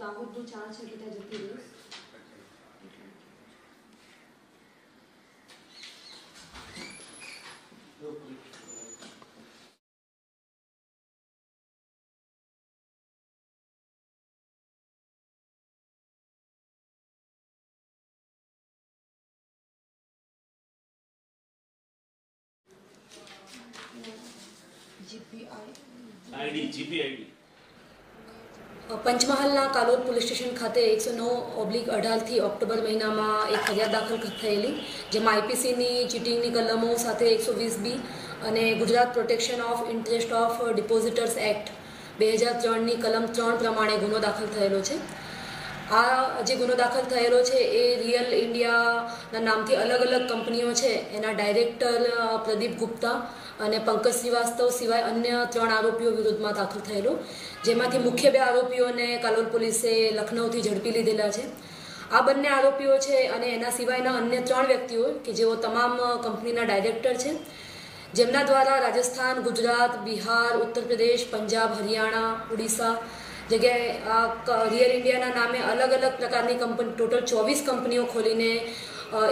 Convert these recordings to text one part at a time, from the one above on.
that would do charge circuit as it is. GPI. ID, GPID. પંચમહાલના Kalol police station ખાતે એકસો નવ oblique અઢારથી ઓક્ટોબર મહિનામાં એક ફરિયાદ દાખલ થયેલી, જેમાં આઈપીસીની ચીટિંગની કલમો સાથે એકસો વીસ બી અને Gujarat protection of interest of depositors act બે હજાર ત્રણની કલમ ત્રણ પ્રમાણે ગુનો દાખલ થયેલો છે. આ જે ગુનો દાખલ થયેલો છે એ રિયલ ઇન્ડિયાના નામથી અલગ અલગ કંપનીઓ છે. એના ડાયરેક્ટર પ્રદીપ ગુપ્તા અને પંકજ શ્રીવાસ્તવ સિવાય અન્ય ત્રણ આરોપીઓ વિરુદ્ધમાં દાખલ થયેલો. જેમાંથી મુખ્ય બે આરોપીઓને કાલોલ પોલીસે લખનૌથી ઝડપી લીધેલા છે. આ બંને આરોપીઓ છે અને એના સિવાયના અન્ય ત્રણ વ્યક્તિઓ કે જેઓ તમામ કંપનીના ડાયરેક્ટર છે. જેમના દ્વારા રાજસ્થાન, ગુજરાત, બિહાર, ઉત્તર પ્રદેશ, પંજાબ, હરિયાણા, ઓડિશા જગ્યાએ રિયલ ઇન્ડિયાના નામે અલગ અલગ પ્રકારની કંપની ટોટલ ચોવીસ કંપનીઓ ખોલીને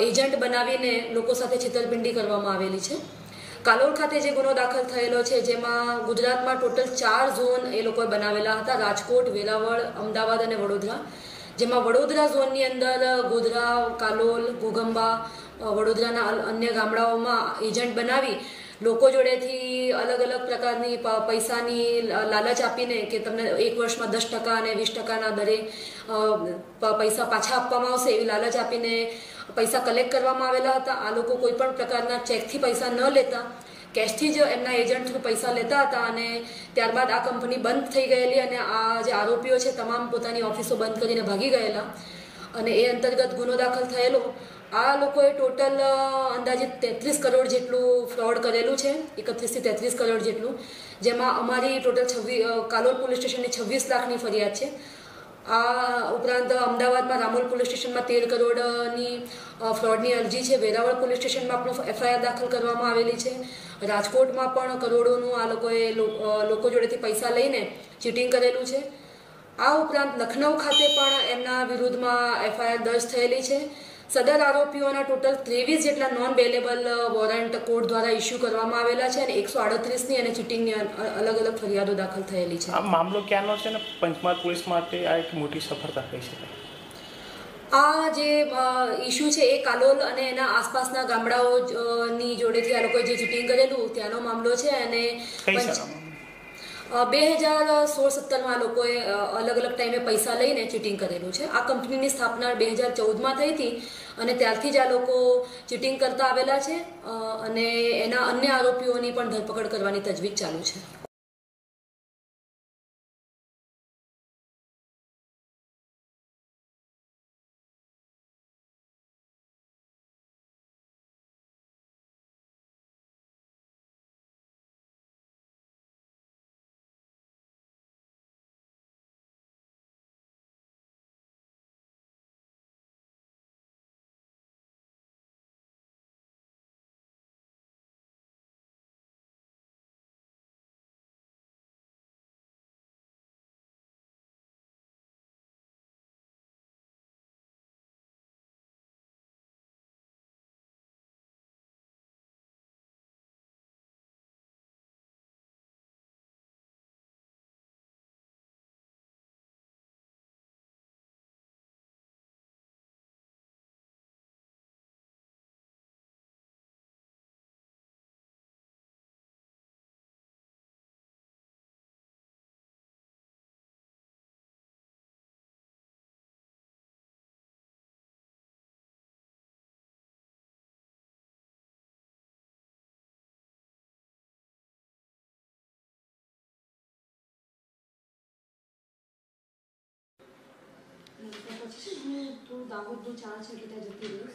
એજન્ટ બનાવીને લોકો સાથે છેતરપિંડી કરવામાં આવેલી છે. કાલોલ ખાતે જે ગુનો દાખલ થયેલો છે, જેમાં ગુજરાતમાં ટોટલ ચાર ઝોન એ લોકોએ બનાવેલા હતા. રાજકોટ વેરાવળ અમદાવાદ અને વડોદરા. જેમાં વડોદરા ઝોનની અંદર ગોધરા, કાલોલ ઘોગંબા વડોદરાના અન્ય ગામડાઓમાં એજન્ટ બનાવી લોકો જોડેથી અલગ અલગ પ્રકારની પૈસાની લાલચ આપીને કે તમને એક વર્ષમાં દસ ટકા અને વીસ ટકાના દરે પૈસા પાછા આપવામાં આવશે એવી લાલચ આપીને પૈસા કલેક્ટ કરવામાં આવેલા હતા. આ લોકો કોઈ પણ પ્રકારના ચેકથી પૈસા ન લેતા. કેશથી જ એમના એજન્ટ થ્રુ પૈસા લેતા હતા અને ત્યારબાદ આ કંપની બંધ થઈ ગયેલી અને આ જે આરોપીઓ છે, તમામ પોતાની ઓફિસો બંધ કરીને ભાગી ગયેલા. અને એ અંતર્ગત ગુનો દાખલ થયેલો. આ લોકોએ ટોટલ અંદાજે તેત્રીસ કરોડ જેટલું ફ્રોડ કરેલું છે. એકત્રીસથી તેત્રીસ કરોડ જેટલું. જેમાં અમારી ટોટલ છવ્વીસ કાલોલ પોલીસ સ્ટેશનની છવ્વીસ લાખની ફરિયાદ છે. આ ઉપરાંત અમદાવાદમાં રામોલ પોલીસ સ્ટેશનમાં તેર કરોડની ફ્રોડની અરજી છે. વેરાવળ પોલીસ સ્ટેશનમાં પણ એફઆઈઆર દાખલ કરવામાં આવેલી છે. રાજકોટમાં પણ કરોડોનું આ લોકોએ લોકો જોડેથી પૈસા લઈને ચીટિંગ કરેલું છે. આ ઉપરાંત લખનઉ ખાતે પણ એમના વિરુદ્ધમાં એફઆઈઆર દર્જ થયેલી છે. સદર આરોપીઓના ટોટલ ત્રેવીસ જેટલા નોન બેલેબલ વોરંટ કોર્ટ દ્વારા ઇસ્યુ કરવામાં આવેલા છે અને એકસો આડત્રીસની અને ચીટિંગની અલગ અલગ ફરિયાદો દાખલ થયેલી છે. આ મામલો ક્યાંનો છે ને? પંચમહાલ પોલીસ માટે આ એક મોટી સફળતા કહી શકાય. આ જે ઇસ્યુ છે એ કાલોલ અને એના આસપાસના ગામડાઓ ની જોડેથી આ લોકોએ જે ચીટિંગ કરેલું ત્યાંનો મામલો છે અને બે હજાર સોળ સત્તરમાં લોકોએ અલગ અલગ ટાઈમે પૈસા લઈને ચીટિંગ કરેલું છે. આ કંપનીની સ્થાપના બે હજાર ચૌદમાં થઈ હતી અને ત્યારથી જ આ લોકો ચીટિંગ કરતા આવેલા છે અને એના અન્ય આરોપીઓની પણ ધરપકડ કરવાની તજવીજ ચાલુ છે. 지금 돈 나고 돈 잘하셔도 되죠, 비로소.